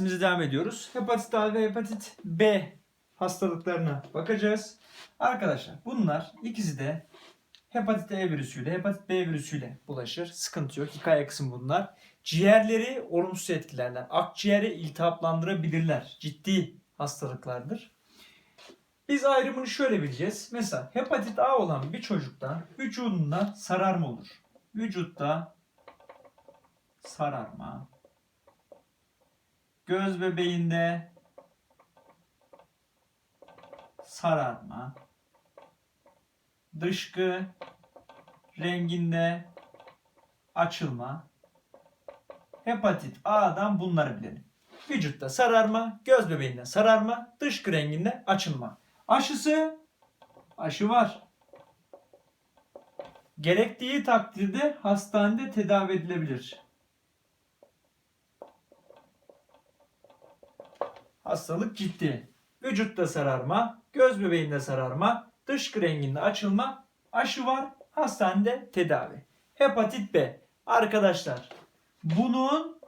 Dersimize devam ediyoruz. Hepatit A ve hepatit B hastalıklarına bakacağız. Arkadaşlar bunlar ikisi de hepatit E virüsüyle, hepatit B virüsüyle bulaşır. Sıkıntı yok. Hikaye kısmı bunlar. Ciğerleri olumsuz etkilerler. Akciğeri iltihaplandırabilirler. Ciddi hastalıklardır. Biz ayrımını şöyle bileceğiz. Mesela hepatit A olan bir çocukta vücudunda sararma olur. Vücutta sararma. Göz bebeğinde sararma. Dışkı renginde açılma. Hepatit A'dan bunları bilelim. Vücutta sararma, göz bebeğinde sararma, dışkı renginde açılma. Aşısı aşı var. Gerektiği takdirde hastanede tedavi edilebilir. Hastalık ciddi. Vücutta sararma, göz bebeğinde sararma, dışkı renginde açılma, aşı var, hastanede tedavi. Hepatit B. Arkadaşlar bunun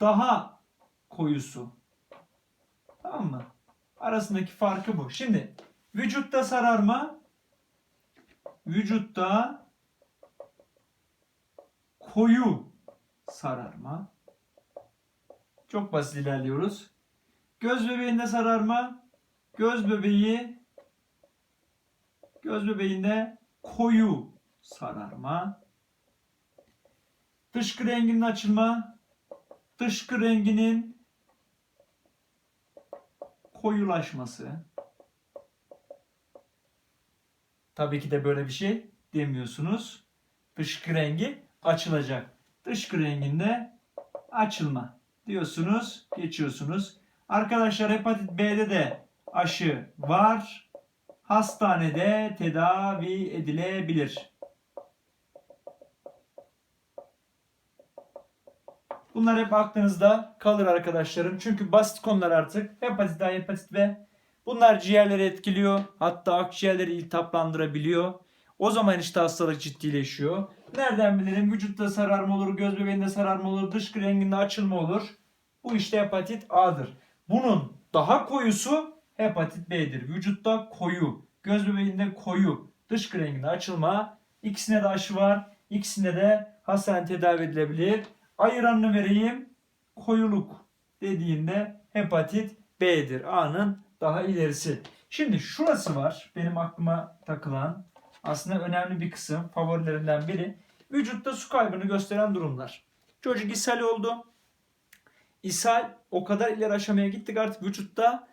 daha koyusu. Tamam mı? Arasındaki farkı bu. Şimdi vücutta sararma vücutta koyu sararma. Çok basit ilerliyoruz. Göz bebeğinde sararma. Göz bebeği göz bebeğinde koyu sararma. Dışkı renginin açılma. Dışkı renginin koyulaşması. Tabii ki de böyle bir şey demiyorsunuz. Dışkı rengi açılacak. Dışkı renginde açılma diyorsunuz, geçiyorsunuz. Arkadaşlar hepatit B'de de aşı var. Hastanede tedavi edilebilir. Bunlar hep aklınızda kalır arkadaşlarım. Çünkü basit konular artık. Hepatit A, hepatit B. Bunlar ciğerleri etkiliyor. Hatta akciğerleri iltihaplandırabiliyor. O zaman işte hastalık ciddileşiyor. Nereden bilelim? Vücutta sararma olur, göz bebeğinde sararma olur, dışkı renginde açılma olur. Bu işte hepatit A'dır. Bunun daha koyusu hepatit B'dir. Vücutta koyu, göz bebeğinde koyu, dışkı renginde açılma. İkisine de aşı var. İkisinde de hastane tedavi edilebilir. Ayıranını vereyim. Koyuluk dediğinde hepatit B'dir. A'nın daha ilerisi. Şimdi şurası var. Benim aklıma takılan aslında önemli bir kısım. Favorilerimden biri. Vücutta su kaybını gösteren durumlar. Çocuk ishal oldu. İshal o kadar ileri aşamaya gittik artık vücutta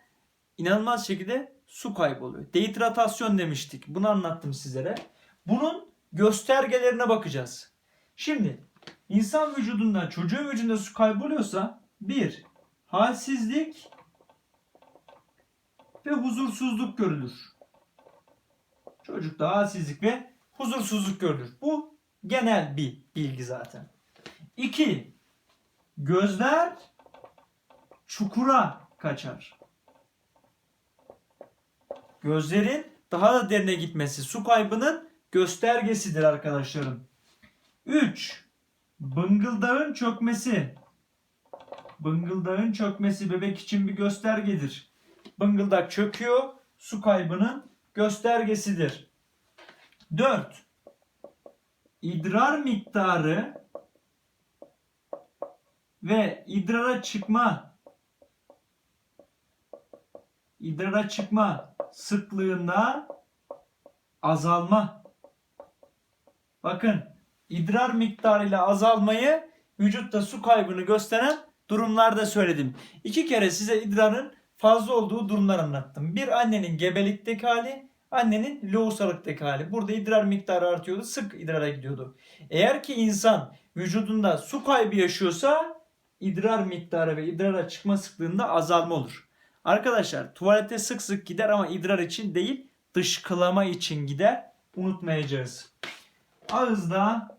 inanılmaz şekilde su kayboluyor. Dehidratasyon demiştik. Bunu anlattım sizlere. Bunun göstergelerine bakacağız. Şimdi insan vücudunda çocuğun vücudunda su kayboluyorsa bir halsizlik ve huzursuzluk görülür. Çocukta halsizlik ve huzursuzluk görülür. Bu genel bir bilgi zaten. 2. Gözler çukura kaçar. Gözlerin daha da derine gitmesi su kaybının göstergesidir arkadaşlarım. 3. Bıngıldağın çökmesi. Bıngıldağın çökmesi bebek için bir göstergedir. Bıngıldak çöküyor, su kaybının göstergesidir. 4. İdrar miktarı ve idrara çıkma idrara çıkma sıklığında azalma. Bakın idrar miktarıyla azalmayı vücutta su kaybını gösteren durumlarda söyledim. İki kere size idrarın fazla olduğu durumlar anlattım. Bir annenin gebelikteki hali, annenin lohusalıktaki hali. Burada idrar miktarı artıyordu, sık idrara gidiyordu. Eğer ki insan vücudunda su kaybı yaşıyorsa idrar miktarı ve idrara çıkma sıklığında azalma olur. Arkadaşlar tuvalete sık sık gider ama idrar için değil dışkılama için gider. Unutmayacağız. Ağızda,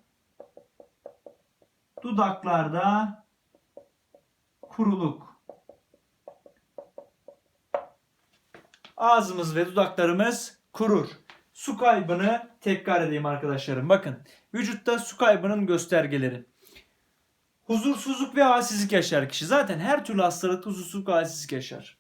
dudaklarda kuruluk. Ağzımız ve dudaklarımız kurur. Su kaybını tekrar edeyim arkadaşlarım. Bakın vücutta su kaybının göstergeleri. Huzursuzluk ve halsizlik yaşar kişi. Zaten her türlü hastalıkta huzursuzluk halsizlik yaşar.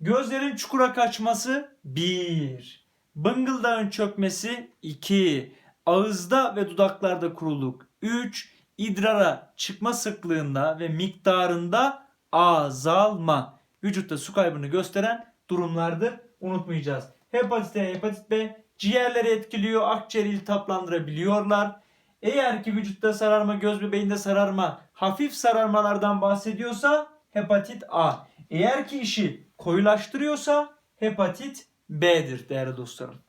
Gözlerin çukura kaçması 1. Bıngıldağın çökmesi 2. Ağızda ve dudaklarda kuruluk 3. İdrara çıkma sıklığında ve miktarında azalma. Vücutta su kaybını gösteren durumlardır. Unutmayacağız. Hepatit A, hepatit B ciğerleri etkiliyor, akciğeri iltihaplandırabiliyorlar. Eğer ki vücutta sararma, göz bebeğinde sararma, hafif sararmalardan bahsediyorsa hepatit A. Eğer ki işi koyulaştırıyorsa hepatit B'dir değerli dostlarım.